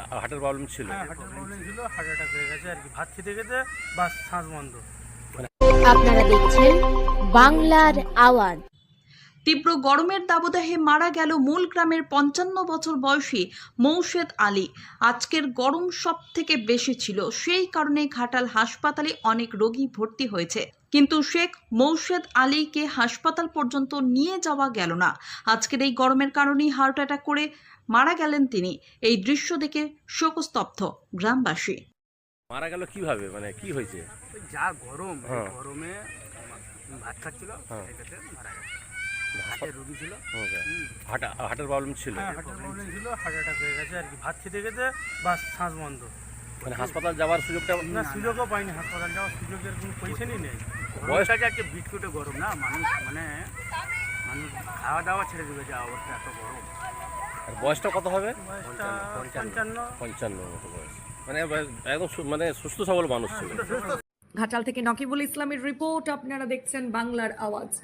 হার্টে হার্টের প্রবলেম ছিল। হ্যাঁ হার্টের প্রবলেম ছিল হার্ট অ্যাটাক হয়ে গেছে আর কি ভাত খেতে খেতে বাস শ্বাস বন্ধ। আপনারা দেখছেন বাংলার আওয়াজ। তীব্র গরমের দাবদাহে মারা গেল মূল গ্রামের পঞ্চান্ন বছর বয়সী মৌশেদ আলী। আজকের গরম সব থেকে বেশি ছিল। সেই কারণে ঘাটাল হাসপাতালে অনেক রোগী ভর্তি হয়েছে। কিন্তু শেখ মৌশেদ আলীকে হাসপাতাল পর্যন্ত নিয়ে যাওয়া গেল না। আজকের এই গরমের কারণেই হার্ট অ্যাটাক করে মারা গেলেন তিনি। এই দৃশ্য দেখে শোকস্তব্ধ গ্রামবাসী। মারা গেল কীভাবে? মানে কি হয়েছে? যা গরম হ্যাঁ। গরমে ভাত খাচ্ছিল হ্যাঁ। মারা গেছে রোগী ছিল। হুম। হার্টে প্রবলেম ছিল। হ্যাঁ প্রবলেম ছিল হার্ট অ্যাটাক হয়ে গেছে আর কি ভাত খেতে খেতে বাস শ্বাস বন্ধ। মানে হাসপাতাল যাওয়ার সুযোগটা না সুযোগও পাইনি হাসপাতাল যাওয়ার সুযোগের কোনো পয়সাই নেই। বয়স- বয়সটা আজকে বিটকুটে গরম না মানুষ মানে মানুষ খাওয়া দাওয়া ছেড়ে দেবে যা অবস্থা এত গরম। আর বয়সটা কত হবে? বয়সটা পঞ্চান্ন। পঞ্চান্ন। মতো বয়স। মানে একদম মানে সুস্থ সবল মানুষ ছিল। ঘাটাল থেকে নকিবুল ইসলামের রিপোর্ট আপনারা দেখছেন বাংলার আওয়াজ।